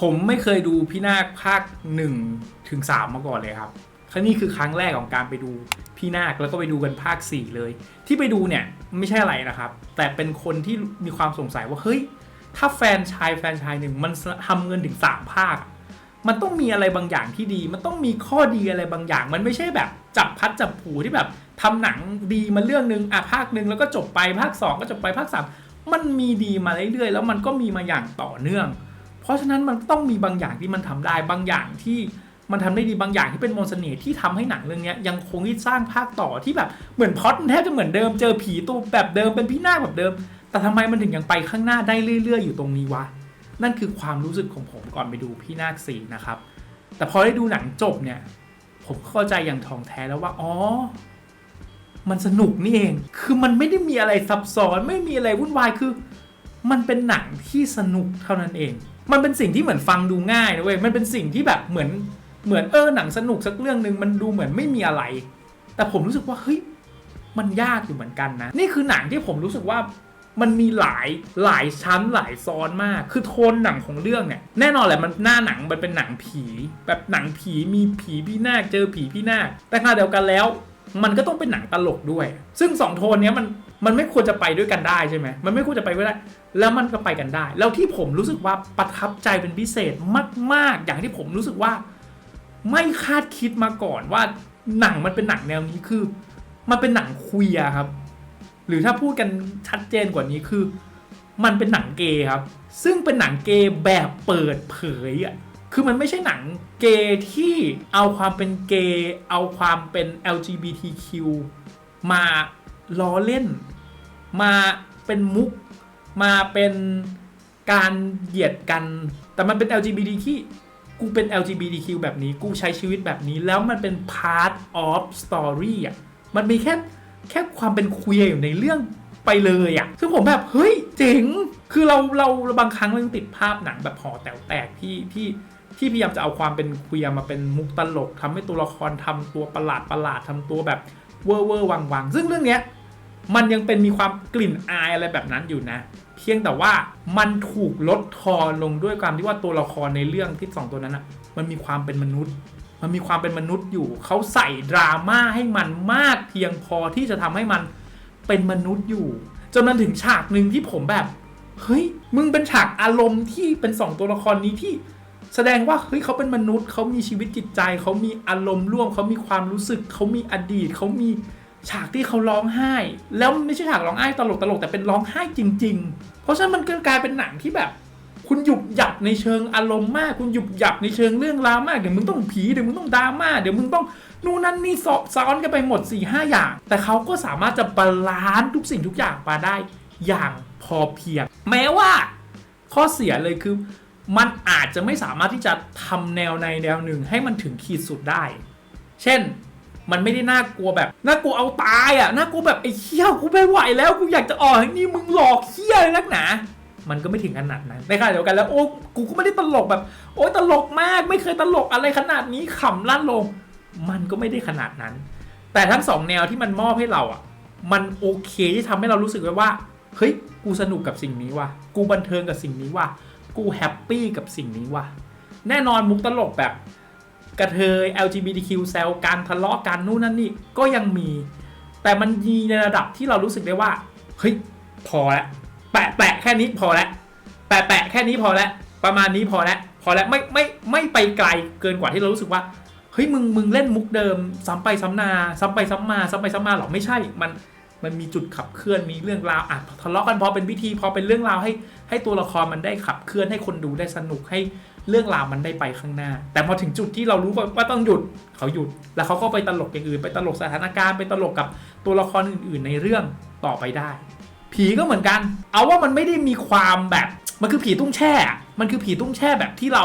ผมไม่เคยดูพี่นาคภาคหนึ่งถึงสามมาก่อนเลยครับครั้งนี้คือครั้งแรกของการไปดูพี่นาคแล้วก็ไปดูกันภาคสี่เลย ที่ไปดูเนี่ยไม่ใช่อะไรนะครับ แต่เป็นคนที่มีความสงสัยว่าเฮ้ยถ้าแฟนชายแฟนชายหนึ่งมันทำเงินถึงสามภาค มันต้องมีอะไรบางอย่างที่ดี มันต้องมีข้อดีอะไรบางอย่าง มันไม่ใช่แบบจับพัดจับผูที่แบบทำหนังดีมาเรื่องหนึ่งอะภาคหนึ่งแล้วก็จบไปภาคสองก็จบไปภาคสามมันมีดีมาเรื่อยๆแล้วมันก็มีมาอย่างต่อเนื่อง ราะฉะนั้นมันต้องมีบางอย่างที่มันทำได้บางอย่างที่มันทำได้ดีบางอย่างที่เป็นมนต์เสน่ห์ที่ทำให้หนังเรื่องนี้ยังคงที่สร้างภาคต่อที่แบบเหมือนพอดแทบจะเหมือนเดิมเจอผีตัวแบบเดิมเป็นพี่นาคแบบเดิม แต่ทำไมมันถึงยังไปข้างหน้าได้เรื่อย ๆ อยู่ตรงนี้วะนั่นคือความรู้สึกของผมก่อนไปดูพี่นาคสีนะครับ แต่พอได้ดูหนังจบเนี่ย ผมเข้าใจอย่างทองแท้แล้วว่าอ๋อมันสนุกนี่เอง คือมันไม่ได้มีอะไรซับซ้อนไม่มีอะไรวุ่นวายคือ มันเป็นหนังที่สนุกเท่านั้นเอง มันเป็นสิ่งที่เหมือนฟังดูง่ายนะเว้ยมันเป็นสิ่งที่แบบเหมือนเหมือนเออหนังสนุกสักเรื่องหนึ่งมันดูเหมือนไม่มีอะไร แต่ผมรู้สึกว่าเฮ้ยมันยากอยู่เหมือนกันนะ นี่คือหนังที่ผมรู้สึกว่ามันมีหลายหลายชั้นหลายซ้อนมาก คือโทนหนังของเรื่องเนี่ย แน่นอนแหละมันหน้าหนังมันเป็นหนังผี แบบหนังผีมีผีพี่นาคเจอผีพี่นาคแต่ขณะเดียวกันแล้ว มันก็ต้องเป็นหนังตลกด้วย ซึ่งสองโทนเนี้ยมัน มันไม่ควรจะไปด้วยกันได้ใช่ไหมมันไม่ควรจะไปด้วยได้ แล้วมันก็ไปกันได้ แล้วที่ผมรู้สึกว่าประทับใจเป็นพิเศษมาก ๆ อย่างที่ผมรู้สึกว่า ไม่คาดคิดมาก่อนว่าหนังมันเป็นหนังแนวนี้คือ มันเป็นหนังคุยอะครับ หรือถ้าพูดกันชัดเจนกว่านี้คือ มันเป็นหนังเกย์ครับ ซึ่งเป็นหนังเกย์แบบเปิดเผยอะคือมันไม่ใช่หนังเกย์ที่เอาความเป็นเกย์เอาความเป็น LGBTQ มา ล้อเล่น มาเป็นมุก มาเป็นการเหยียดกัน แต่มันเป็น LGBT ที่กูเป็น LGBTQ แบบนี้ กูใช้ชีวิตแบบนี้ แล้วมันเป็น part of story อะ มันมีแค่แค่ความเป็นคุยอยู่ในเรื่องไปเลยอะ ซึ่งผมแบบเฮ้ยเจ๋ง คือเราเราเราบางครั้งเรายังติดภาพหนังแบบหอแต๋วแตกที่ที่ที่พยายามจะเอาความเป็นคุยมาเป็นมุกตลกทำให้ตัวละครทำตัวประหลาดประหลาดทำตัวแบบเวอร์เวอร์วังวังซึ่งเรื่องเนี้ย มันยังเป็นมีความกลิ่นอายอะไรแบบนั้นอยู่นะ เพียงแต่ว่ามันถูกลดทอนลงด้วยความที่ว่าตัวละครในเรื่องที่สองตัวนั้นอะมันมีความเป็นมนุษย์ มันมีความเป็นมนุษย์อยู่ เขาใส่ดราม่าให้มันมากเพียงพอที่จะทำให้มันเป็นมนุษย์อยู่ จนมันถึงฉากหนึ่งที่ผมแบบเฮ้ยมึงเป็นฉากอารมณ์ที่เป็นสองตัวละครนี้ที่แสดงว่าเฮ้ยเขาเป็นมนุษย์เขามีชีวิตจิตใจเขามีอารมณ์ร่วมเขามีความรู้สึกเขามีอดีตเขามี ฉากที่เขาร้องไห้ แล้วไม่ใช่ฉากร้องไห้ตลกตลกแต่เป็นร้องไห้จริง ๆ เพราะฉะนั้นมันก็กลายเป็นหนังที่แบบ คุณหยุบหยับในเชิงอารมณ์มาก คุณหยุบหยับในเชิงเรื่องราวมากเดี๋ยวมึงต้องผีเดี๋ยวมึงต้องดราม่าเดี๋ยวมึงต้องนู่นนั่นนี่ซอบซ้อนกันไปหมด4ี่ห้าอย่าง แต่เขาก็สามารถจะบาลานซ์ทุกสิ่งทุกอย่างมาได้ อย่างพอเพียง แม้ว่า ข้อเสียเลยคือ มันอาจจะไม่สามารถที่จะทำแนวในแนวหนึ่งให้มันถึงขีดสุดได้ เช่น มันไม่ได้น่ากลัวแบบน่ากลัวเอาตายอะน่ากลัวแบบไอ้เหี้ยกูไม่ไหวแล้วกูอยากจะออกนี่มึงหลอกเหี้ยเลยนักหนามันก็ไม่ถึงขนาดนั้นในขณะเดียวกันแล้วโอ้กูก็ไม่ได้ตลกแบบ โอ้ยตลกมากไม่เคยตลกอะไรขนาดนี้ขำลั่นลง มันก็ไม่ได้ขนาดนั้น แต่ทั้งสองแนวที่มันมอบให้เราอะ มันโอเคที่ทำให้เรารู้สึกไว้ว่าเฮ้ยกูสนุกกับสิ่งนี้ว่ะกูบันเทิงกับสิ่งนี้ว่ะกูแฮปปี้กับสิ่งนี้ว่ะแน่นอนมุกตลกแบบ กระเทย LGBTQ แซวการทะเลาะกันนู่นนั่นนี่ก็ยังมี แต่มันมีในระดับที่เรารู้สึกได้ว่า เฮ้ย พอแล้วแปะแปะแค่นี้พอแล้วแปะแปะแค่นี้พอแล้วประมาณนี้พอแล้วพอแล้วไม่ไม่ไม่ไปไกลเกินกว่าที่เรารู้สึกว่าเฮ้ยมึงมึงเล่นมุกเดิมซ้ำไปซ้ำนาซ้ำไปซ้ำมาซ้ำไปซ้ำมาหรอไม่ใช่มัน มันมีจุดขับเคลื่อนมีเรื่องราวอะทะเลาะกันพอเป็นพิธีพอเป็นเรื่องราวให้ ให้ตัวละครมันได้ขับเคลื่อนให้คนดูได้สนุกให้เรื่องราวมันได้ไปข้างหน้า แต่พอถึงจุดที่เรารู้ว่าว่าต้องหยุดเขาหยุด แล้วเขาก็ไปตลกอย่างอื่นไปตลกสถานการณ์ไปตลกกับตัวละครอื่นๆในเรื่องต่อไปได้ ผีก็เหมือนกัน เอาว่ามันไม่ได้มีความแบบมันคือผีตุ้งแช่ มันคือผีตุ้งแช่แบบที่เรา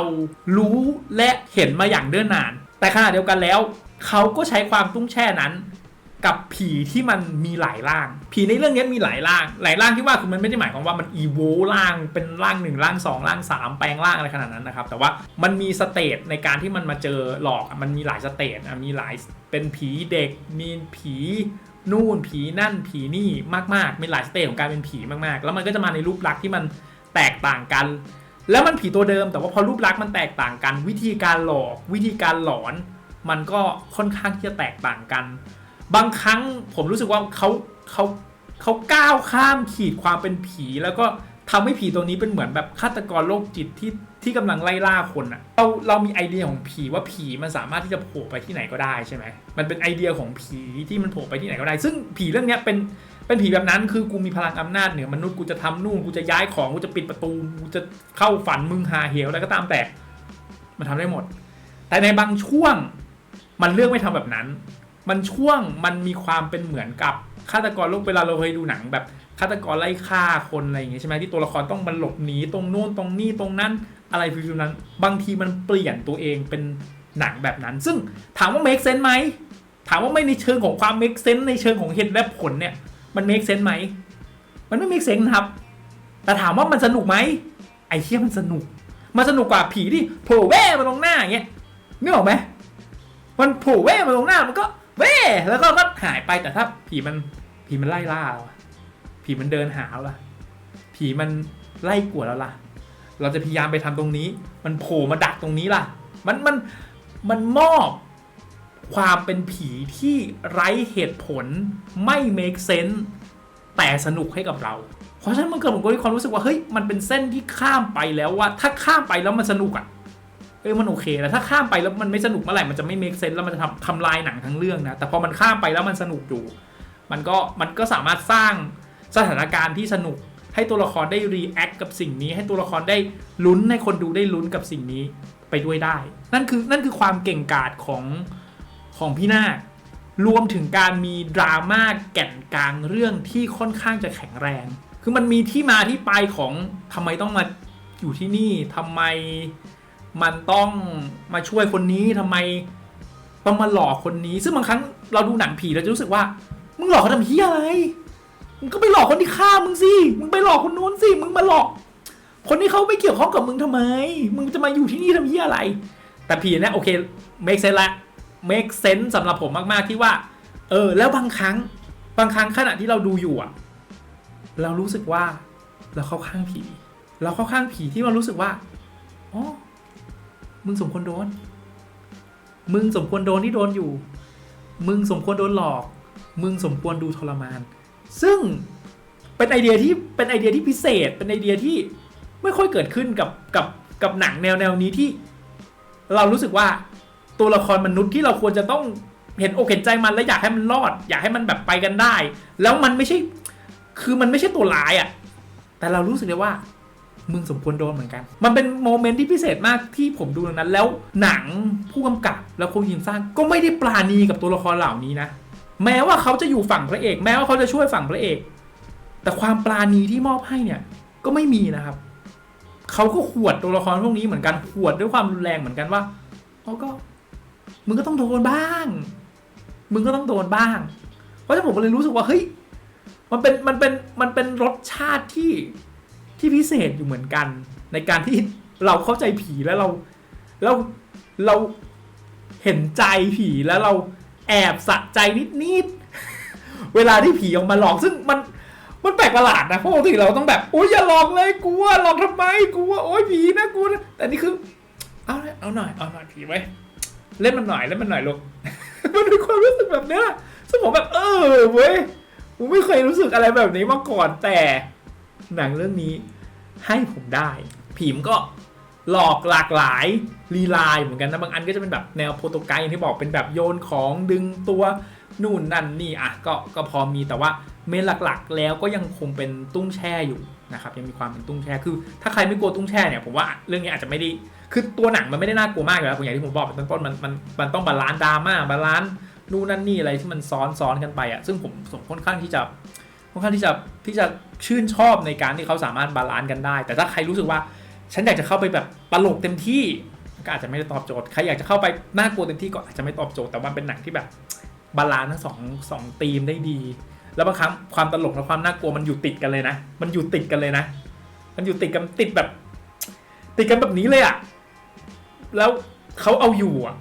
รู้และเห็นมาอย่างเนิ่นนาน แต่ขณะเดียวกันแล้ว เขาก็ใช้ความตุ้งแช่นั้น กับผีที่มันมีหลายร่าง ผีในเรื่องนี้มีหลายร่าง หลายร่างที่ว่าคือมันไม่ได้หมายความว่ามันอีโวร่างเป็นร่างหนึ่งร่างสองร่างสามแปลงร่างอะไรขนาดนั้นนะครับ แต่ว่ามันมีสเตจในการที่มันมาเจอหลอกมันมีหลายสเตจมีหลายเป็นผีเด็ก มีผีนู่นผีนั่นผีนี่มากๆมีหลายสเตจของการเป็นผีมากๆ แล้วมันก็จะมาในรูปลักษณ์ที่มันแตกต่างกัน แล้วมันผีตัวเดิม แต่ว่าพอรูปลักษณ์มันแตกต่างกัน วิธีการหลอกวิธีการหลอน มันก็ค่อนข้างที่จะแตกต่างกัน บางครั้งผมรู้สึกว่าเขาเขาเขาก้าวข้ามขีดความเป็นผี แล้วก็ทำให้ผีตัวนี้เป็นเหมือนแบบฆาตกรโรคจิตที่ที่กำลังไล่ล่าคนอะเราเรามีไอเดียของผีว่าผีมันสามารถที่จะโผล่ไปที่ไหนก็ได้ใช่ไหมมันเป็นไอเดียของผีที่มันโผล่ไปที่ไหนก็ได้ ซึ่งผีเรื่องนี้เป็นเป็นผีแบบนั้นคือกูมีพลังอำนาจเหนือมนุษย์กูจะทำนู่นกูจะย้ายของกูจะปิดประตูกูจะเข้าฝันมึงหาเหวอะไรก็ตามแต่ มันทำได้หมด แต่ในบางช่วงมันเลือกไม่ทำแบบนั้น มันช่วงมันมีความเป็นเหมือนกับฆาตกรโลกเวลาเราเคยดูหนังแบบฆาตกรไล่ฆ่าคนอะไรอย่างเงี้ยใช่ไหมที่ตัวละครต้องมันหลบหนีตรงนู้นตรงนี้ตรงนั้นอะไรฟิวนั้น บางทีมันเปลี่ยนตัวเองเป็นหนังแบบนั้น ซึ่งถามว่า make sense ไหมถามว่าไม่ในเชิงของความ make sense ในเชิงของเหตุและผลเนี่ยมัน make sense ไหมมันไม่ make sense ครับ แต่ถามว่ามันสนุกไหมไอ้เชี่ยมันสนุก มันสนุกกว่าผีที่โผล่แว่มาตรงหน้าอย่างเงี้ยนึกออกไหมมันโผล่แว่มาตรงหน้ามันก็ แว่แล้วก็ก็หายไปแต่ถ้าผีมันผีมันไล่ล่าเราอะผีมันเดินหาเราล่ะ ผีมันไล่กวดเราล่ะ เราจะพยายามไปทำตรงนี้ มันโผล่มาดักตรงนี้ล่ะ มันมันมันมอบความเป็นผีที่ไร้เหตุผลไม่ make sense แต่สนุกให้กับเรา เพราะฉะนั้นมันเกิดผมก็มีความรู้สึกว่าเฮ้ยมันเป็นเส้นที่ข้ามไปแล้วว่า ถ้าข้ามไปแล้วมันสนุกอะ่ะ เออมันโอเคแล้วถ้าข้ามไปแล้วมันไม่สนุกเมื่อไหร่มันจะไม่ make sense แล้วมันจะทำทำลายหนังทั้งเรื่องนะแต่พอมันข้ามไปแล้วมันสนุกอยู่ มันก็มันก็สามารถสร้างสถานการณ์ที่สนุก ให้ตัวละครได้ react กับสิ่งนี้ ให้ตัวละครได้ลุ้นให้คนดูได้ลุ้นกับสิ่งนี้ไปด้วยได้ นั่นคือนั่นคือความเก่งกาจของของพี่นาครวมถึงการมีดราม่าแก่นกลางเรื่องที่ค่อนข้างจะแข็งแรง คือมันมีที่มาที่ไปของทำไมต้องมาอยู่ที่นี่ทำไม มันต้องมาช่วยคนนี้ทำไมต้องมาหลอกคนนี้ ซึ่งบางครั้งเราดูหนังผีเราจะรู้สึกว่า มึงหลอกเขาทำเฮียอะไร มึงก็ไปหลอกคนที่ฆ่ามึงสิ มึงไปหลอกคนนู้นสิ มึงมาหลอก คนที่เขาไม่เกี่ยวข้องกับมึงทำไม มึงจะมาอยู่ที่นี่ทำเฮียอะไร แต่ผีเนี่ยโอเค make sense ละ make sense สำหรับผมมากๆที่ว่า เออ แล้วบางครั้ง บางครั้งขณะที่เราดูอยู่อะเรารู้สึกว่า เราเข้าข้างผี เราเข้าข้างผีที่เรารู้สึกว่า อ๋อ มึงสมควรโดน มึงสมควรโดนที่โดนอยู่ มึงสมควรโดนหลอก มึงสมควรดูทรมาน ซึ่งเป็นไอเดียที่เป็นไอเดียที่พิเศษ เป็นไอเดียที่ไม่ค่อยเกิดขึ้นกับกับกับหนังแนวแนวนี้ที่ เรารู้สึกว่าตัวละครมนุษย์ที่เราควรจะต้องเห็นอกเห็นใจมันและอยากให้มันรอด อยากให้มันแบบไปกันได้ แล้วมันไม่ใช่ คือมันไม่ใช่ตัวร้ายอะ่ะ แต่เรารู้สึกเลยว่า มึงสมควรโดนเหมือนกัน มันเป็นโมเมนต์ที่พิเศษมากที่ผมดูนั้น แล้วหนังผู้กำกับแล้วคนยิงสร้างก็ไม่ได้ปราณีกับตัวละครเหล่านี้นะ แม้ว่าเขาจะอยู่ฝั่งพระเอก แม้ว่าเขาจะช่วยฝั่งพระเอก แต่ความปราณีที่มอบให้เนี่ย ก็ไม่มีนะครับ เขาก็ขวดตัวละครพวกนี้เหมือนกันขวดด้วยความรุนแรงเหมือนกันว่าเขาก็ มึงก็ต้องโดนบ้าง มึงก็ต้องโดนบ้าง เพราะฉะนั้นผมก็เลยรู้สึกว่าเฮ้ย มันเป็นมันเป็นมันเป็นรสชาติที่ ที่พิเศษอยู่เหมือนกัน ในการที่เราเข้าใจผีแล้วเราแล้วเราเห็นใจผีแล้วเราแอบสะใจนิดๆเวลาที่ผีออกมาหลอกซึ่งมันมันแปลกประหลาดนะเพราะปกติเราต้องแบบโอ้ยอย่าหลอกเลยกลัวหลอกทำไมกลัวโอ้ยผีนะกลัวนะแต่นี่คือเอาเลยเอาหน่อยเอาหน่อยผีไว้เล่นมันหน่อยเล่นมันหน่อยลูกมันมีความรู้สึกแบบเนี้ยซึ่งผมแบบเออเว้ยผมไม่เคยรู้สึกอะไรแบบนี้มาก่อนแต่หนังเรื่องนี้ ให้ผมได้ ผีมก็หลอกหลากหลายลีลายเหมือนกันนะบางอันก็จะเป็นแบบแนวโปรโตไกด์อย่างที่บอกเป็นแบบโยนของดึงตัวนู่นนั่นนี่อะก็ก็พอมีแต่ว่าเมนหลักๆ แล้วก็ยังคงเป็นตุ้งแช่อยู่นะครับยังมีความเป็นตุ้งแช่คือ ถ้าใครไม่กลัวตุ้งแช่เนี่ยผมว่าเรื่องนี้อาจจะไม่ได้คือตัวหนังมันไม่ได้น่ากลัวมากอยู่แล้วผมอย่างที่ผมบอกเป็นต้นมันมันมันต้องบาลานซ์ดราม่าบาลานซ์นู่นนั่นนี่อะไรที่มันซ้อนซ้อนกันไปอะซึ่งผมผมค่อนข้างที่จะ ค่อนข้างที่จะที่จะชื่นชอบในการที่เขาสามารถบาลานซ์กันได้ แต่ถ้าใครรู้สึกว่าฉันอยากจะเข้าไปแบบตลกเต็มที่ก็อาจจะไม่ได้ตอบโจทย์ใครอยากจะเข้าไปน่ากลัวเต็มที่ก็อาจจะไม่ตอบโจทย์แต่ว่าเป็นหนังที่แบบบาลานซ์ทั้งสองสองธีมได้ดี แล้วบางครั้งความตลกและความน่ากลัวมันอยู่ติดกันเลยนะ มันอยู่ติดกันเลยนะ มันอยู่ติดกันติดแบบ ติดกันแบบนี้เลยอะแล้วเขาเอาอยู่อะ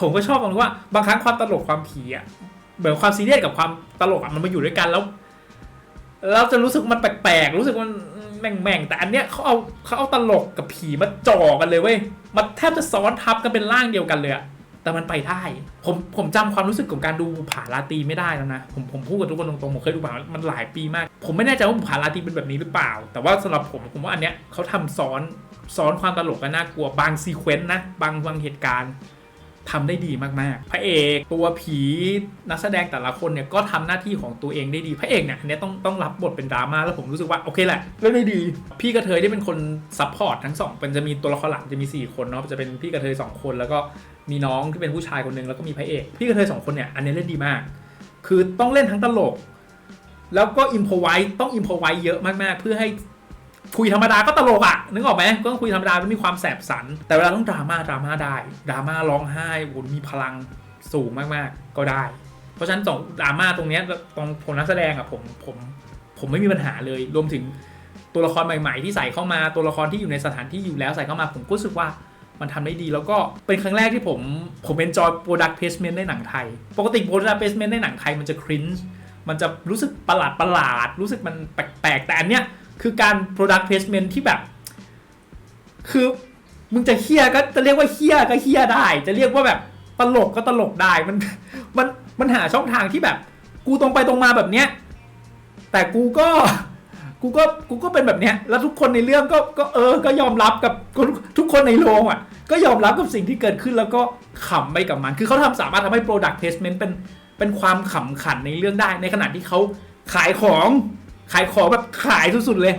ผมก็ชอบตรงที่ว่าบางครั้งความตลกความผีอะเหมือนความซีเรียสกับความตลกอะมันมาอยู่ด้วยกันแล้ว เราจะรู้สึกมันแปลกๆรู้สึกมันแม่งแม่งแต่อันเนี้ยเขาเอาเขาเอาตลกกับผีมาจ่อกันเลยเว้ยมันแทบจะซ้อนทับกันเป็นร่างเดียวกันเลยอะแต่มันไปได้ ผมผมจำความรู้สึกของการดูผาราตีไม่ได้แล้วนะ ผมผมพูดกับทุกคนตรงๆผมเคยดูมามันหลายปีมาก ผมไม่แน่ใจว่าผาราตีเป็นแบบนี้หรือเปล่า แต่ว่าสำหรับผมผมว่าอันเนี้ยเขาทำซ้อนซ้อนความตลกกันน่ากลัวบางซีเควนต์นะบางบางเหตุการณ์ ทำได้ดีมากๆ พระเอกตัวผีนักแสดงแต่ละคนเนี่ยก็ทำหน้าที่ของตัวเองได้ดี พระเอกเนี่ยอันนี้ต้องต้องรับบทเป็นดราม่าแล้วผมรู้สึกว่าโอเคแหละเล่นได้ดี พี่กระเทยที่เป็นคนซัพพอร์ตทั้งสองมันจะมีตัวละครหลักจะมี 4 คนเนาะจะเป็นพี่กระเทยสองคนแล้วก็มีน้องที่เป็นผู้ชายคนหนึ่งแล้วก็มีพระเอกพี่กระเทยสองคนเนี่ยอันนี้เล่นดีมาก คือต้องเล่นทั้งตลก แล้วก็อิมพอไว้ต้องอิมพอไว้เยอะมากๆ เพื่อให้ คุยธรรมดาก็ตลกอะนึกออกไหมก็ต้องคุยธรรมดามันมีความแสบสัน แต่เวลาต้องดราม่าดราม่าได้ดราม่าร้องไห้โอ้โหมีพลังสูงมากๆก็ได้ เพราะฉะนั้นตรงดราม่าตรงเนี้ยตรงผมนักแสดงอะผมผมผมไม่มีปัญหาเลยรวมถึงตัวละครใหม่ ๆ ที่ใส่เข้ามาตัวละครที่อยู่ในสถานที่อยู่แล้วใส่เข้ามาผมก็รู้สึกว่ามันทำได้ดีแล้วก็เป็นครั้งแรกที่ผมผมเป็นจอยโปรดักต์เพสเมนต์ในหนังไทย ปกติโปรดักต์เพสเมนต์ในหนังไทยมันจะครินช์มันจะรู้สึกประหลาดประหลาดรู้สึกมันแปลกๆแต่อันเนี้ย คือการ product placement ที่แบบ คือมึงจะเฮี้ยก็จะเรียกว่าเฮี้ยก็เฮี้ยได้ จะเรียกว่าแบบตลกก็ตลกได้มันมันมันหาช่องทางที่แบบ กูตรงไปตรงมาแบบเนี้ยแต่กูก็กูก็กูก็เป็นแบบเนี้ยแล้วทุกคนในเรื่องก็ก็เออ ก็ยอมรับกับทุกคนในโรงอะ ก็ยอมรับกับสิ่งที่เกิดขึ้นแล้วก็ขำไปกับมัน คือเขาทำสามารถทำให้ product placement เป็นเป็นความขำขันในเรื่องได้ ในขณะที่เขาขายของ ขายของแบบขายสุดๆเลย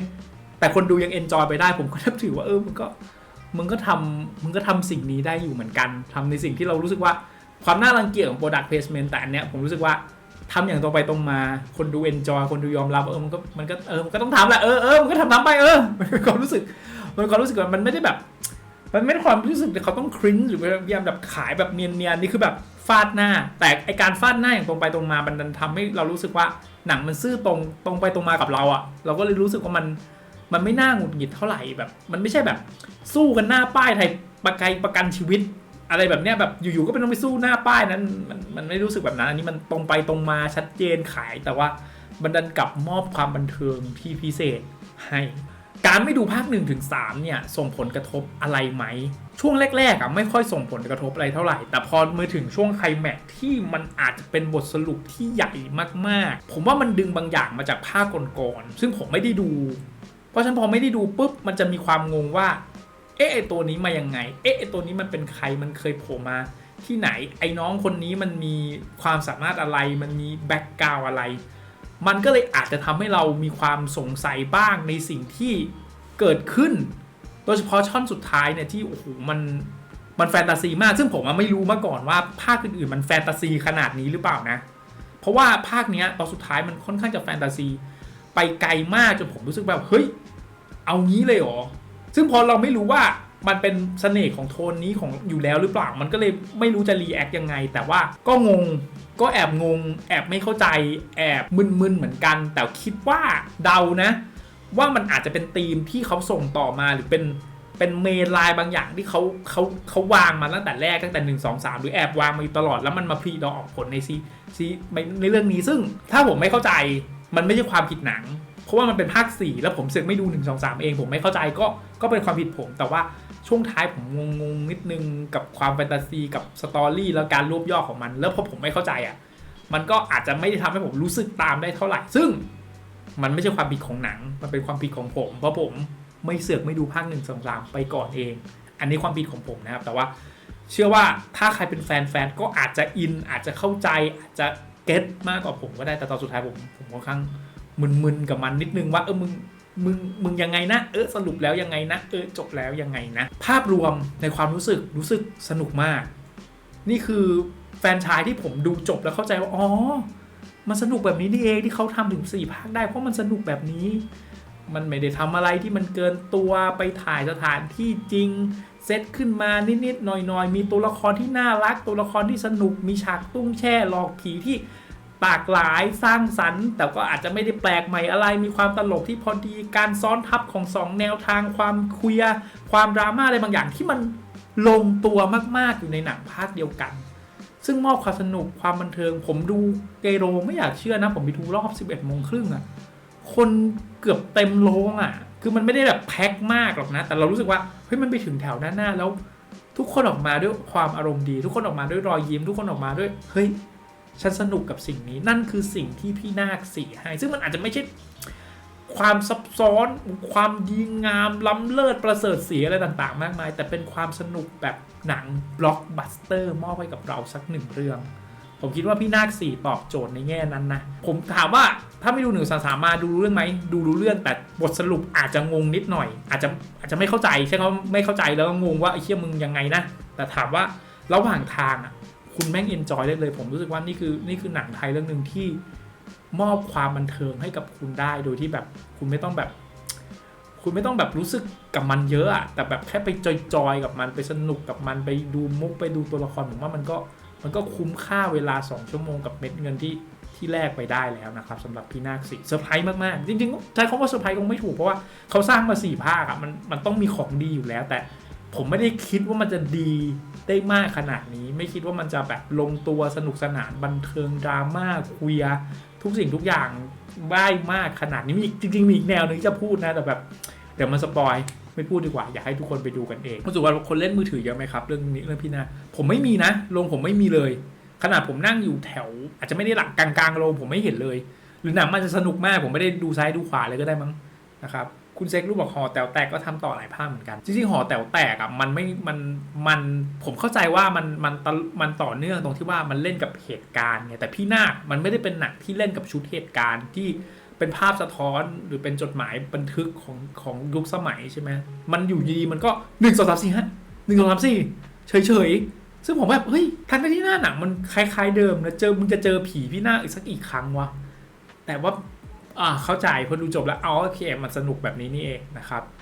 แต่คนดูยังเอนจอยไปได้ ผมก็นับถือว่าเออมึงก็มึงก็ทำมึงก็ทำสิ่งนี้ได้อยู่เหมือนกันทำในสิ่งที่เรารู้สึกว่าความน่ารังเกียจของ product placement แต่อันเนี้ยผมรู้สึกว่าทำอย่างตรงไปตรงมาคนดู enjoy คนดูยอมรับเออมันก็มันก็เออมันก็ต้องทำแหละเออเออมันก็ทำทำไปเออมันเป็รู้สึก มันเป็รู้สึกว่ามันไม่ได้แบบ มันไม่ได้ความรู้สึกเขาต้องคริ้นหรือพยายามแบบขายแบบเนียนๆนี่คือแบบ ฟาดหน้า แต่ไอการฟาดหน้าอย่างตรงไปตรงมามันดันทำให้เรารู้สึกว่าหนังมันซื่อตรงตรงไปตรงมากับเราอะ่ะ เราก็เลยรู้สึกว่ามันมันไม่น่าหงุดหงิดเท่าไหร่แบบ มันไม่ใช่แบบ สู้กันหน้าป้ายไทยประกันประกันชีวิต อะไรแบบเนี้ยแบบอยู่ๆก็เป็นต้องไปสู้หน้าป้ายนั้นมันมันไม่รู้สึกแบบนั้นอันนี้มันตรงไปตรงมาชัดเจนขายแต่ว่ามันดันกลับมอบความบันเทิงที่พิเศษให้ การไม่ดูภาค1นถึงสเนี่ยส่งผลกระทบอะไรไหม ช่วงแรกๆอะไม่ค่อยส่งผลกระทบอะไรเท่าไหร่ แต่พอมาถึงช่วงไคลแม็กซ์ที่มันอาจจะเป็นบทสรุปที่ใหญ่มากๆ ผมว่ามันดึงบางอย่างมาจากภาคก่อนๆซึ่งผมไม่ได้ดู เพราะฉะนั้นพอไม่ได้ดูปุ๊บมันจะมีความงงว่า เอ๊ะไอตัวนี้มายังไง เอ๊ะไอตัวนี้มันเป็นใครมันเคยโผล่มาที่ไหนไอ้น้องคนนี้มันมีความสามารถอะไรมันมีแบ็กกราวอะไร มันก็เลยอาจจะทำให้เรามีความสงสัยบ้างในสิ่งที่เกิดขึ้น โดยเฉพาะช่อนสุดท้ายเนี่ยที่โอ้โหมันมันแฟนตาซีมาก ซึ่งผมไม่รู้มาก่อนว่าภาคอื่นๆมันแฟนตาซีขนาดนี้หรือเปล่านะ เพราะว่าภาคเนี้ยตอนสุดท้ายมันค่อนข้างจะแฟนตาซี ไปไกลมากจนผมรู้สึกแบบเฮ้ยเอางี้เลยเหรอ ซึ่งพอเราไม่รู้ว่า มันเป็นเสน่ห์ของโทนนี้ของอยู่แล้วหรือเปล่า มันก็เลยไม่รู้จะรีแอคยังไง แต่ว่าก็งงก็แอบงง แอบไม่เข้าใจ แอบมึนๆเหมือนกัน แต่คิดว่าเดานะ ว่ามันอาจจะเป็นธีมที่เขาส่งต่อมาหรือเป็นเป็นเมนไลน์บางอย่างที่เขาเขาเขาวางมาตั้งแต่แรกตั้งแต่หนึ่งสองสามหรือแอบวางมาอยู่ตลอดแล้วมันมาพรีดอออกผลในซีซีในเรื่องนี้ซึ่งถ้าผมไม่เข้าใจมันไม่ใช่ความผิดหนัง เพราะว่ามันเป็นภาค 4 แล้วผมเสือกไม่ดู 1 2 3 เองผมไม่เข้าใจก็ก็เป็นความผิดผมแต่ว่า ช่วงท้ายผมงงๆนิดนึงกับความแฟนตาซีกับสตอรี่แล้วการรวบย่อของมัน แล้วพอผมไม่เข้าใจอะ มันก็อาจจะไม่ได้ทำให้ผมรู้สึกตามได้เท่าไหร่ ซึ่งมันไม่ใช่ความผิดของหนัง มันเป็นความผิดของผม เพราะผมไม่เสือกไม่ดูภาคหนึ่งสองสามไปก่อนเอง อันนี้ความผิดของผมนะครับ แต่ว่าเชื่อว่าถ้าใครเป็นแฟนแฟนก็อาจจะอิน อาจจะเข้าใจ อาจจะเก็ตมากกว่าผมก็ได้ แต่ตอนสุดท้ายผมผมค่อนข้างมึนๆกับมันนิดนึงว่าเออมึง มึงมึงยังไงนะเออสรุปแล้วยังไงนะเออจบแล้วยังไงนะ ภาพรวมในความรู้สึกรู้สึกสนุกมาก นี่คือแฟนชายที่ผมดูจบแล้วเข้าใจว่าอ๋อมันสนุกแบบนี้นี่เองที่เขาทำถึง4ภาคได้เพราะมันสนุกแบบนี้ มันไม่ได้ทำอะไรที่มันเกินตัวไปถ่ายสถานที่จริง เซตขึ้นมานิดๆหน่อยๆ มีตัวละครที่น่ารัก ตัวละครที่สนุกมีฉากตุ้งแช่หลอกผีที่ ปากหลายสร้างสรรค์ แต่ก็อาจจะไม่ได้แปลกใหม่อะไร มีความตลกที่พอดีการซ้อนทับของสองแนวทางความเคลียความดราม่าอะไรบางอย่างที่มันลงตัวมากๆอยู่ในหนังภาคเดียวกัน ซึ่งมอบความสนุกความบันเทิง ผมดูเกโรไม่อยากเชื่อนะ ผมไปดูรอบ 11โมงครึ่งอะคนเกือบเต็มโรงอะคือมันไม่ได้แบบแพ็คมากหรอกนะ แต่เรารู้สึกว่าเฮ้ยมันไปถึงแถวด้านหน้าแล้ว ทุกคนออกมาด้วยความอารมณ์ดี ทุกคนออกมาด้วยรอยยิ้ม ทุกคนออกมาด้วยเฮ้ย ฉันสนุกกับสิ่งนี้นั่นคือสิ่งที่พี่นาคสีให้ ซึ่งมันอาจจะไม่ใช่ความซับซ้อนความดีงามล้ำเลิศประเสริฐเสียอะไรต่างๆ มากมาย แต่เป็นความสนุกแบบหนังบล็อกบัสเตอร์มอบให้กับเราสักหนึ่งเรื่อง ผมคิดว่าพี่นาคสี่ตอบโจทย์ในแง่นั้นนะ ผมถามว่าถ้าไม่ดูหนึ่งสาสามมาดูรู้เรื่องไหม ดูรู้เรื่องแต่บทสรุปอาจจะงงนิดหน่อย อาจจะอาจจะไม่เข้าใจใช่ไหมไม่เข้าใจแล้วก็งงว่าไอ้เชี่ยมึงยังไงนะ แต่ถามว่าระหว่างทางอะ คุณแม่งเอนจอยได้เลย ผมรู้สึกว่านี่คือนี่คือหนังไทยเรื่องหนึ่งที่มอบความบันเทิงให้กับคุณได้โดยที่แบบคุณไม่ต้องแบบ คุณไม่ต้องแบบรู้สึกกับมันเยอะอะแต่แบบแค่ไปจอยๆกับมันไปสนุกกับมันไปดูมุกไปดูตัวละครผมว่ามันก็มันก็คุ้มค่าเวลา 2 ชั่วโมงกับเม็ดเงินที่ที่แลกไปได้แล้วนะครับสำหรับพี่นาคสีเซอร์ไพรส์มาก ๆ จริง ๆ ใช้คำว่าเซอร์ไพรส์คงไม่ถูกเพราะว่าเขาสร้างมาสี่ภาคอะมันมันต้องมีของดีอยู่แล้วแต่ ผมไม่ได้คิดว่ามันจะดีได้มากขนาดนี้ ไม่คิดว่ามันจะแบบลงตัวสนุกสนานบันเทิงดราม่าคลียทุกสิ่งทุกอย่างได้มากขนาดนี้มีจริง ๆ มีอีกแนวหนึงจะพูดนะแต่แบบเดี๋ยวมันสปอยไม่พูดดีกว่าอยากให้ทุกคนไปดูกันเองรู้สึกว่าคนเล่นมือถือเยอะไหมครับเรื่องนี้เรื่องพี่นาผมไม่มีนะโรงผมไม่มีเลย ขนาดผมนั่งอยู่แถว อาจจะไม่ได้หลังกลางๆโรงผมไม่เห็นเลย หรือหนังมันจะสนุกมากผมไม่ได้ดูซ้ายดูขวาเลยก็ได้มั้งนะครับ คุณเซ็กรู้บอกหอแต๋วแตกก็ทำต่อหลายภาคเหมือนกัน จริงๆหอแต๋วแตกอะมันไม่มันมันผมเข้าใจว่ามันมันตมันต่อเนื่องตรงที่ว่ามันเล่นกับเหตุการณ์ไงแต่พี่นาคมันไม่ได้เป็นหนังที่เล่นกับชุดเหตุการณ์ที่เป็นภาพสะท้อนหรือเป็นจดหมายบันทึกของของยุคสมัยใช่ไหมมันอยู่ดีๆมันก็หนึ่งสองสามสี่ฮะหนึ่งสองสามสี่เฉยเฉยๆซึ่งผมแบบเฮ้ยทันที่หน้าหนังมันคล้าย ๆ เดิมนะเจอมึงจะเจอผีพี่หน้าคอีกสักอีกครั้งวะแต่ว่า เข้าใจพอดูจบแล้วเอาโอเคมันสนุกแบบนี้นี่เองนะครับ